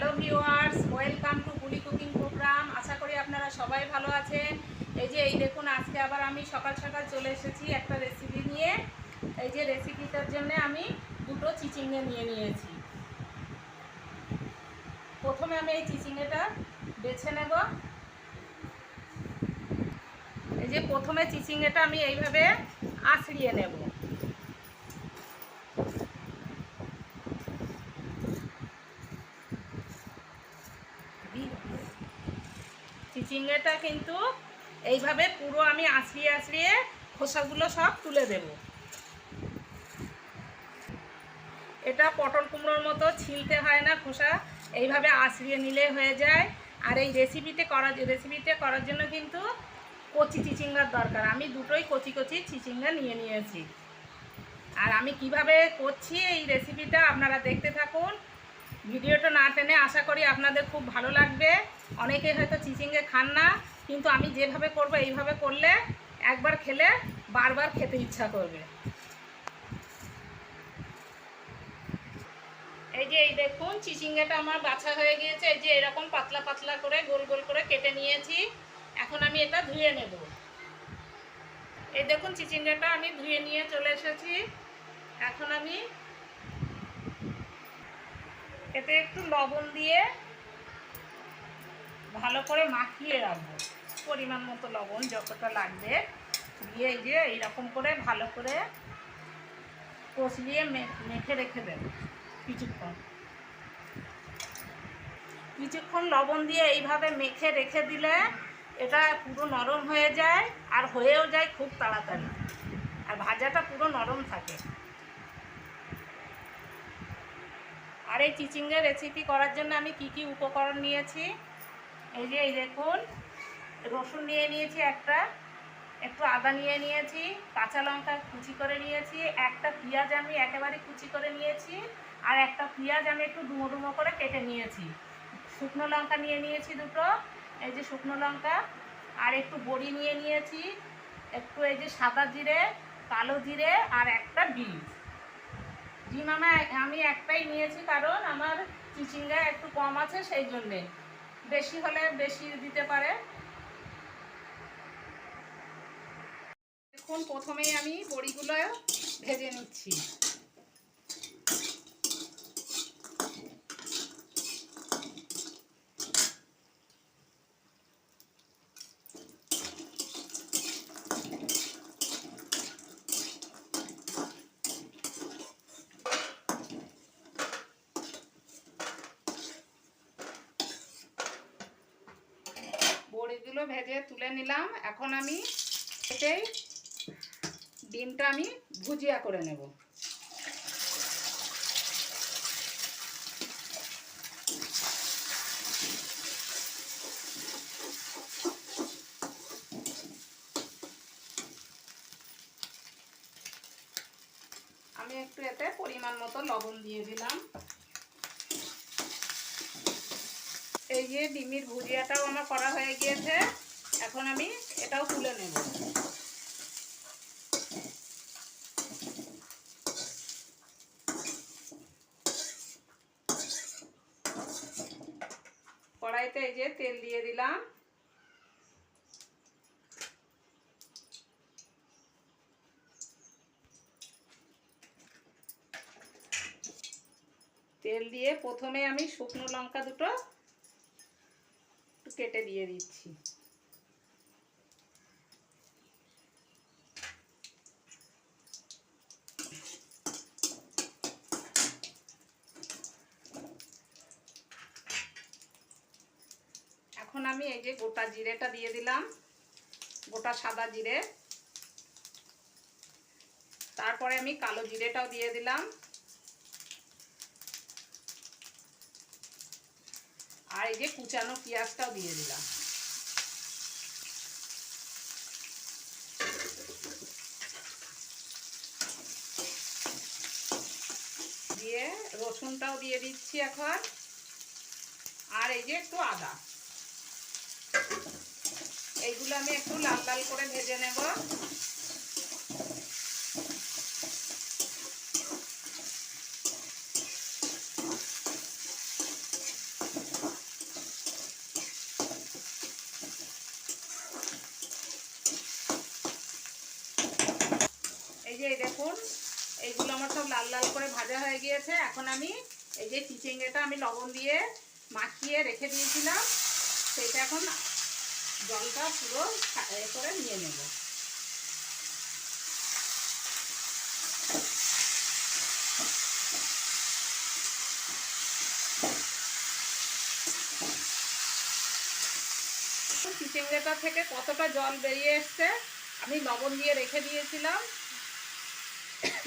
Hello viewers, welcome to পুলি cooking program. আশা করি আপনারা সবাই ভালো আছেন। এই যে, এই দেখুন, আজকে আবার আমি সকাল সকাল চলে এসেছি একটা রেসিপি নিয়ে। এই যে রেসিপিটার জন্য আমি দুটো চিচিঙ্গে নিয়ে নিয়েছি। প্রথমে আমি এই চিচিঙ্গেটা বেছে নেব। এই যে, প্রথমে চিচিঙ্গেটা আমি এইভাবে আঁচড়িয়ে নেব। চিচিঙ্গাটা কিন্তু এইভাবে পুরো আমি আঁচড়িয়ে আঁচড়িয়ে খোসাগুলো সব তুলে দেব। এটা পটল কুমড়োর মতো ছিলতে হয় না খোসা, এইভাবে আঁচড়িয়ে নিলে হয়ে যায়। আর এই রেসিপিতে করার রেসিপিতে করার জন্য কিন্তু কচি চিচিঙ্গার দরকার। আমি দুটোই কচি কচি চিচিঙ্গা নিয়ে নিয়েছি। আর আমি কীভাবে করছি এই রেসিপিটা আপনারা দেখতে থাকুন। ভিডিওটা না টেনে আশা করি আপনাদের খুব ভালো লাগবে। অনেকে হয়তো চিচিঙ্গে খান না, কিন্তু আমি যেভাবে করব এইভাবে করলে একবার খেলে বারবার খেতে ইচ্ছা করবে। এই যে এই দেখুন, চিচিঙ্গাটা আমার বাছা হয়ে গিয়েছে। এই যে এরকম পাতলা পাতলা করে গোল গোল করে কেটে নিয়েছি। এখন আমি এটা ধুয়ে নেব। এই দেখুন, চিচিঙ্গাটা আমি ধুয়ে নিয়ে চলে এসেছি। এখন আমি এতে একটু লবণ দিয়ে ভালো করে মাখিয়ে রাখব। পরিমাণ মতো লবণ যতটা লাগবে। দিয়ে এই যে এইরকম করে ভালো করে কষলিয়ে মেখে রেখে দেব কিছুক্ষণ। কিছুক্ষণ লবণ দিয়ে এইভাবে মেখে রেখে দিলে এটা পুরো নরম হয়ে যায় আর হয়েও যায় খুব তাড়াতাড়ি। আর ভাজাটা পুরো নরম থাকে। আর এই চিচিঙ্গের রেসিপি করার জন্য আমি কি কি উপকরণ নিয়েছি? এই যে, এই দেখুন, রসুন নিয়ে নিয়েছি একটা, একটু আদা নিয়ে নিয়েছি, কাঁচা লঙ্কা কুচি করে নিয়েছি, একটা পেঁয়াজ আমি একেবারে কুচি করে নিয়েছি, আর একটা পেঁয়াজ আমি একটু ডুমো ডুমো করে কেটে নিয়েছি। শুকনো লঙ্কা নিয়ে নিয়েছি দুটো, এই যে শুকনো লঙ্কা, আর একটু বড়ি নিয়ে নিয়েছি, একটু এই যে সাদা জিরে, কালো জিরে, আর একটা বিট মামা, আমি একটাই নিয়েছি কারণ আমার চিচিঙ্গা একটু কম আছে, সেই জন্যে। বেশি হলে বেশি দিতে পারে। এখন প্রথমেই আমি বড়িগুলো ভেজে নিচ্ছি। বড়িগুলো ভেজে তুলে নিলাম। এখন আমি এটাই ডিমটা আমি ভুজিয়া করে নেব। আমি একটু এতে পরিমাণ মতো লবণ দিয়ে দিলাম। এই যে ডিমির ভুজিয়াটাও আমার করা হয়ে গিয়েছে। এখন আমি এটাও তুলে নেব। কড়াইতে এই যে তেল দিয়ে দিলাম। তেল দিয়ে প্রথমে আমি শুকনো লঙ্কা দুটো কেটে দিয়ে দিচ্ছি এখন আমি এই যে গোটা জিরেটা দিয়ে দিলাম, গোটা সাদা জিরে। তারপরে আমি কালো জিরেটাও দিয়ে দিলাম। আর এই যে কুচানো পেঁয়াজটাও দিয়ে দিলাম। দিয়ে রসুনটাও দিয়ে দিচ্ছি এখন। আর এই যে একটু আদা। এইগুলো আমি একটু লাল লাল করে ভেজে নেব। এই যে দেখুন, এইগুলো আমার সব লাল লাল করে ভাজা হয়ে গিয়েছে। এখন আমি এই যে চিচিঙ্গেটা আমি লবণ দিয়ে মাখিয়ে রেখে দিয়েছিলাম। সেটা এখন জলটা পুরো এ করে নিয়ে নেব। চিচিঙ্গেটা থেকে কতটা জল বেরিয়ে এসছে, আমি লবণ দিয়ে রেখে দিয়েছিলাম।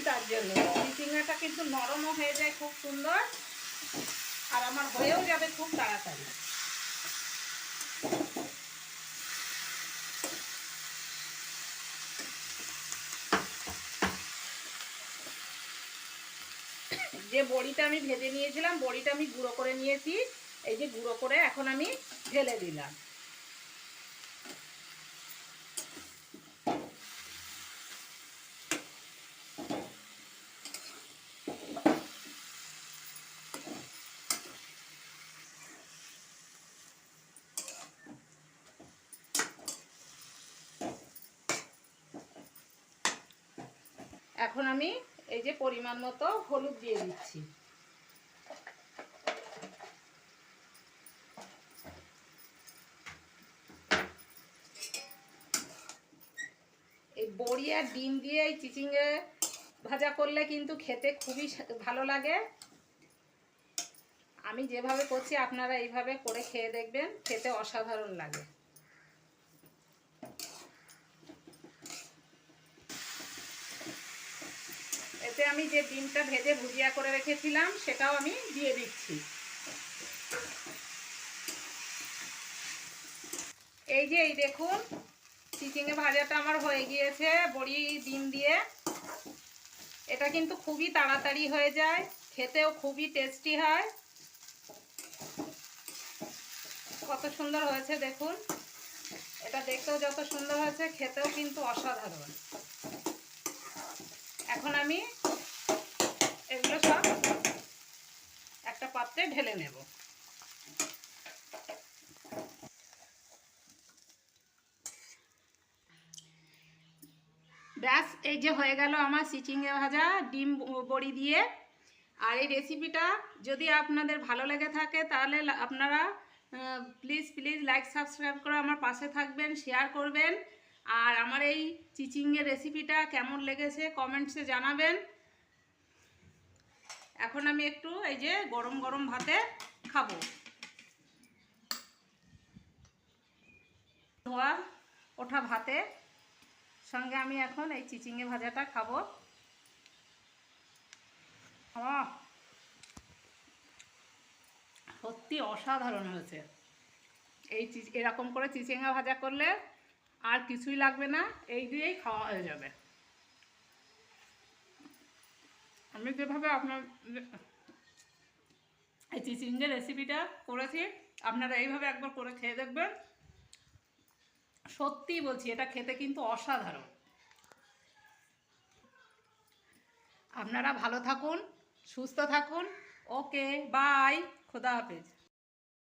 তার জন্য চিচিঙ্গাটা কিন্তু নরমও হয়ে যায় খুব সুন্দর, আর আমার হয়েও যাবে খুব তাড়াতাড়ি। যে বড়িটা আমি ভেজে নিয়েছিলাম, বড়িটা আমি গুঁড়ো করে নিয়েছি। এই যে গুঁড়ো করে এখন আমি ঢেলে দিলাম। এখন আমি এই যে পরিমাণ মতো হলুদ দিয়ে দিচ্ছি। এই বড়ি আর ডিম দিয়ে এই চিচিঙ্গে ভাজা করলে কিন্তু খেতে খুবই ভালো লাগে। আমি যেভাবে করছি, আপনারা এইভাবে করে খেয়ে দেখবেন, খেতে অসাধারণ লাগে। এতে আমি যে ডিমটা ভেজে ভুজিয়া করে রেখেছিলাম, সেটাও আমি দিয়ে দিচ্ছি। এই যে, এই দেখুন চিচিঙে ভাজাটা আমার হয়ে গিয়েছে, বড়ি, ডিম দিয়ে। এটা কিন্তু খুবই তাড়াতাড়ি হয়ে যায়, খেতেও খুবই টেস্টি হয়। কত সুন্দর হয়েছে, দেখুন। এটা দেখতেও যত সুন্দর হয়েছে, খেতেও কিন্তু অসাধারণ। এখন আমি এগুলো সব একটা পাত্রে ঢেলে নেব। ব্যাস, এই যে হয়ে গেল আমার চিচিঙ্গে ভাজা ডিম বড়ি দিয়ে। আর এই রেসিপিটা যদি আপনাদের ভালো লেগে থাকে, তাহলে আপনারা প্লিজ প্লিজ লাইক সাবস্ক্রাইব করে আমার পাশে থাকবেন শেয়ার করবেন। আর আমার এই চিচিঙ্গের রেসিপিটা কেমন লেগেছে কমেন্টসে জানাবেন। এখন আমি একটু এই যে গরম গরম ভাতে খাব। ধোয়া ওঠা ভাতে। সঙ্গে আমি এখন এই চিচিঙ্গে ভাজাটা খাব। সত্যি অসাধারণ হয়েছে। এই এরকম করে চিচিঙ্গা ভাজা করলে আর কিছুই লাগবে না, এই দিয়েই খাওয়া হয়ে যাবে। আমি যেভাবে আপনার এই চিচিঙ্গের রেসিপিটা করেছি, আপনারা এইভাবে একবার করে খেয়ে দেখবেন। সত্যি বলছি, এটা খেতে কিন্তু অসাধারণ। আপনারা ভালো থাকুন, সুস্থ থাকুন। ওকে, বাই, খোদা হাফেজ।